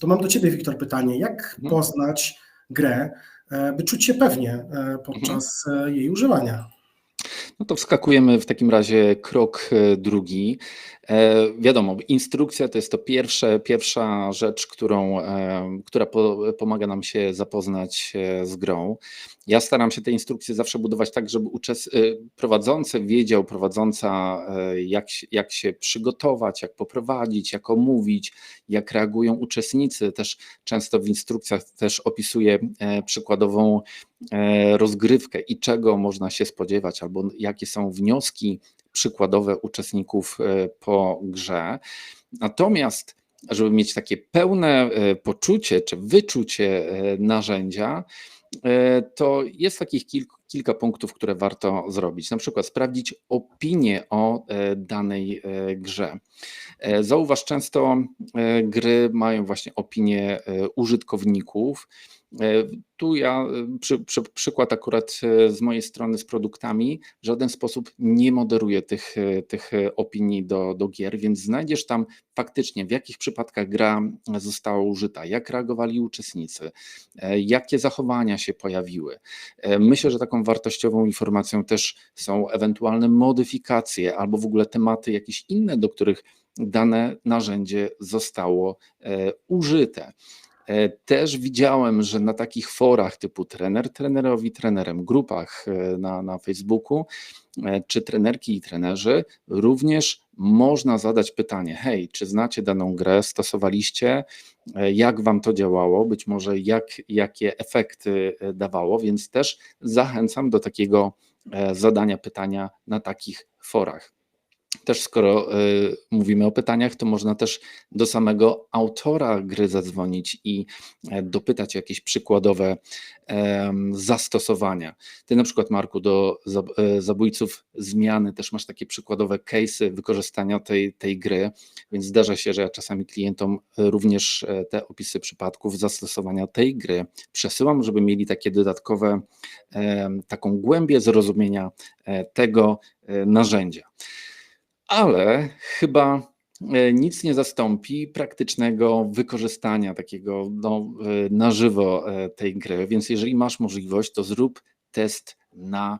to mam do Ciebie, Wiktor, pytanie. Jak Mhm. poznać grę, e, by czuć się pewnie e, podczas e, jej używania? No to wskakujemy w takim razie krok drugi. E, wiadomo, instrukcja to jest to pierwsze, pierwsza rzecz, którą, e, która po, pomaga nam się zapoznać z grą. Ja staram się te instrukcje zawsze budować tak, żeby e, prowadzący wiedział, prowadząca, e, jak, jak się przygotować, jak poprowadzić, jak omówić, jak reagują uczestnicy. Też często w instrukcjach też opisuję e, przykładową e, rozgrywkę i czego można się spodziewać, albo jakie są wnioski przykładowe uczestników e, po grze. Natomiast, żeby mieć takie pełne poczucie czy wyczucie narzędzia, to jest takich kilku, kilka punktów, które warto zrobić. Na przykład sprawdzić opinię o e, danej e, grze. E, Zauważ, często e, gry mają właśnie opinię e, użytkowników. E, Tu ja, e, przy, przy, przykład akurat e, z mojej strony z produktami, w żaden sposób nie moderuję tych, tych opinii do, do gier, więc znajdziesz tam faktycznie w jakich przypadkach gra została użyta, jak reagowali uczestnicy, jakie zachowania się pojawiły. Myślę, że taką wartościową informacją też są ewentualne modyfikacje albo w ogóle tematy jakieś inne, do których dane narzędzie zostało użyte. E, Też widziałem, że na takich forach typu trener trenerowi trenerem, grupach e, na, na Facebooku, e, czy trenerki i trenerzy, również można zadać pytanie: Hej, czy znacie daną grę, stosowaliście, jak wam to działało, być może jak, jakie efekty dawało, więc też zachęcam do takiego zadania pytania na takich forach. Też skoro y, mówimy o pytaniach, to można też do samego autora gry zadzwonić i e, dopytać jakieś przykładowe em, zastosowania. Ty na przykład, Marku, do zab- e, zabójców zmiany też masz takie przykładowe case'y wykorzystania tej, tej gry, więc zdarza się, że ja czasami klientom również e, te opisy przypadków zastosowania tej gry przesyłam, żeby mieli takie dodatkowe, taką głębię zrozumienia tego narzędzia ale chyba e, nic nie zastąpi praktycznego wykorzystania takiego no, e, na żywo e, tej gry. Więc jeżeli masz możliwość, to zrób test na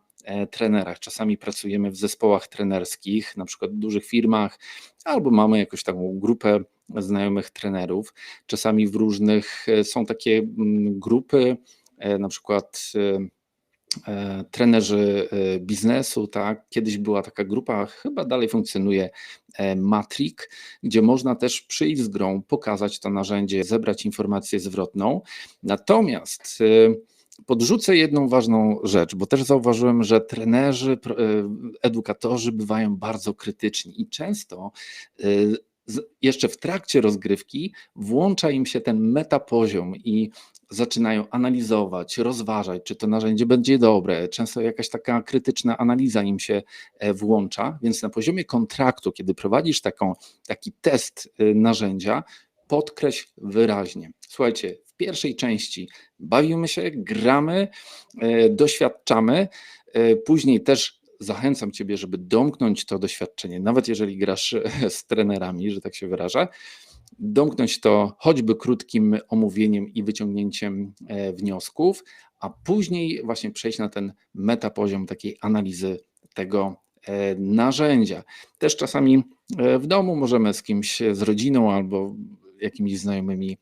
trenerach. Czasami pracujemy w zespołach trenerskich, na przykład w dużych firmach, albo mamy jakąś taką grupę znajomych trenerów. Czasami w różnych są takie mm, grupy, na przykład trenerzy e, biznesu, tak? Kiedyś była taka grupa, chyba dalej funkcjonuje, e, Matrik, gdzie można też przyjść z grą, pokazać to narzędzie, zebrać informację zwrotną. Natomiast e, podrzucę jedną ważną rzecz, bo też zauważyłem, że trenerzy, e, edukatorzy bywają bardzo krytyczni i często e, jeszcze w trakcie rozgrywki włącza im się ten metapoziom i zaczynają analizować, rozważać, czy to narzędzie będzie dobre. Często jakaś taka krytyczna analiza im się e, włącza, więc na poziomie kontraktu, kiedy prowadzisz taką, taki test e, narzędzia, podkreśl wyraźnie. Słuchajcie, w pierwszej części bawimy się, gramy, e, doświadczamy, e, później też zachęcam Ciebie, żeby domknąć to doświadczenie, nawet jeżeli grasz z trenerami, że tak się wyrażę, domknąć to choćby krótkim omówieniem i wyciągnięciem e, wniosków, a później właśnie przejść na ten metapoziom takiej analizy tego e, narzędzia. Też czasami e, w domu możemy z kimś, z rodziną albo jakimiś znajomymi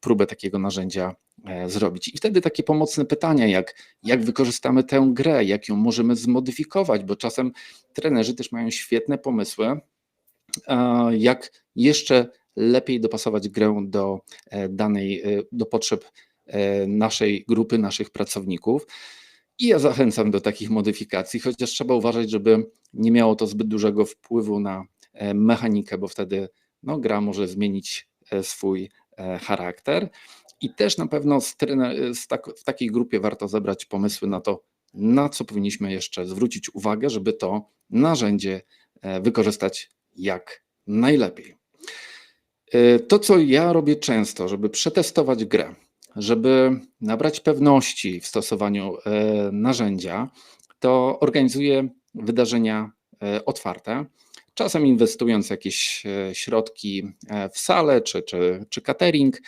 próbę takiego narzędzia zrobić. I wtedy takie pomocne pytania, jak, jak wykorzystamy tę grę, jak ją możemy zmodyfikować, bo czasem trenerzy też mają świetne pomysły, a jak jeszcze lepiej dopasować grę do e, danej, e, do potrzeb e, naszej grupy, naszych pracowników. I ja zachęcam do takich modyfikacji, chociaż trzeba uważać, żeby nie miało to zbyt dużego wpływu na e, mechanikę, bo wtedy no, gra może zmienić e, swój e, charakter. I też na pewno z trener, z tak, w takiej grupie warto zebrać pomysły na to, na co powinniśmy jeszcze zwrócić uwagę, żeby to narzędzie e, wykorzystać jak najlepiej. E, To, co ja robię często, żeby przetestować grę, żeby nabrać pewności w stosowaniu e, narzędzia, to organizuję wydarzenia e, otwarte. Czasem inwestując jakieś e, środki e, w salę czy, czy, czy catering,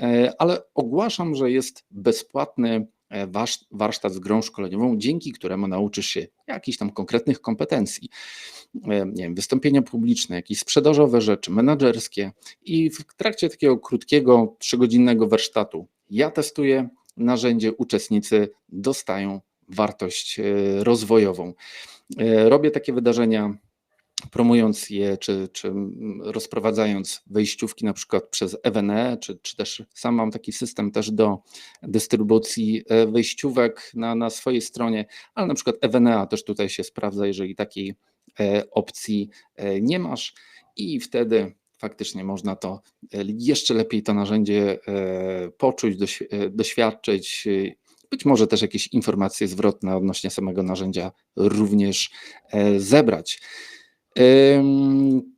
e, ale ogłaszam, że jest bezpłatny warsz- warsztat z grą szkoleniową, dzięki któremu nauczysz się jakichś tam konkretnych kompetencji. Nie wiem, wystąpienia publiczne, jakieś sprzedażowe rzeczy, menedżerskie i w trakcie takiego krótkiego, trzygodzinnego warsztatu ja testuję narzędzie, uczestnicy dostają wartość rozwojową. Robię takie wydarzenia, promując je, czy, czy rozprowadzając wejściówki na przykład przez EWNE, czy, czy też sam mam taki system też do dystrybucji e, wejściówek na, na swojej stronie, ale na przykład EWNA też tutaj się sprawdza, jeżeli takiej e, opcji e, nie masz i wtedy faktycznie można to e, jeszcze lepiej to narzędzie e, poczuć, doś- e, doświadczyć. e, Być może też jakieś informacje zwrotne odnośnie samego narzędzia również e, zebrać.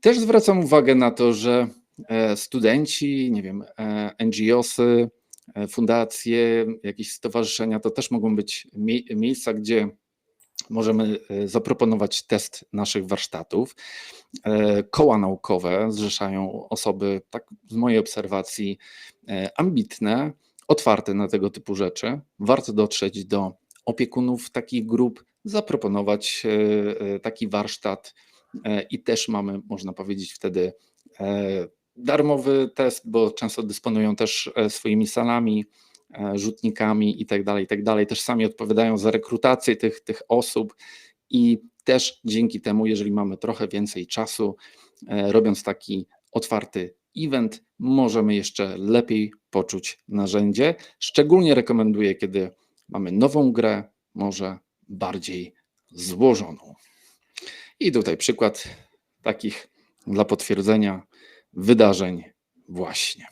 Też zwracam uwagę na to, że e, studenci, nie wiem, e, NGOsy, e, fundacje, jakieś stowarzyszenia to też mogą być mie- miejsca, gdzie możemy zaproponować test naszych warsztatów. Koła naukowe zrzeszają osoby, tak z mojej obserwacji, ambitne, otwarte na tego typu rzeczy. Warto dotrzeć do opiekunów takich grup, zaproponować taki warsztat i też mamy, można powiedzieć, wtedy e, darmowy test, bo często dysponują też e, swoimi salami, e, rzutnikami i tak dalej, i tak. Też sami odpowiadają za rekrutację tych, tych osób i też dzięki temu, jeżeli mamy trochę więcej czasu, e, robiąc taki otwarty event, możemy jeszcze lepiej poczuć narzędzie. Szczególnie rekomenduję, kiedy mamy nową grę, może bardziej złożoną. I tutaj przykład takich dla potwierdzenia wydarzeń właśnie.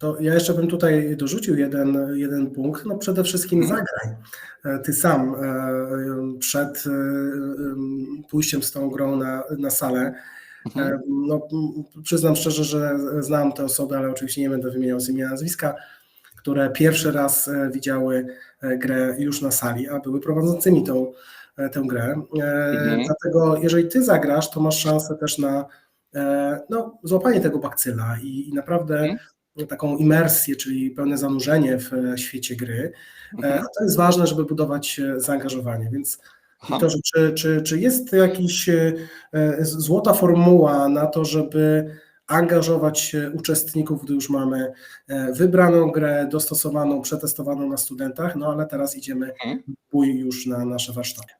To ja jeszcze bym tutaj dorzucił jeden, jeden punkt. No przede wszystkim zagraj. E, Ty sam e, przed e, em, pójściem z tą grą na, na salę. Mhm. No, przyznam szczerze, że znam te osoby, ale oczywiście nie będę wymieniał z imienia nazwiska, które pierwszy raz widziały grę już na sali, a były prowadzącymi tą, tę grę. E, Mhm. Dlatego jeżeli ty zagrasz, to masz szansę też na e, no, złapanie tego bakcyla i, i naprawdę Mhm. taką imersję, czyli pełne zanurzenie w e, świecie gry. E, Mhm. A to jest ważne, żeby budować e, zaangażowanie. Więc Aha. Wiktorze, czy, czy, czy jest jakiś e, e, z- złota formuła na to, żeby angażować e, uczestników, gdy już mamy e, wybraną grę, dostosowaną, przetestowaną na studentach, no ale teraz idziemy Mhm. w bój już na nasze warsztaty.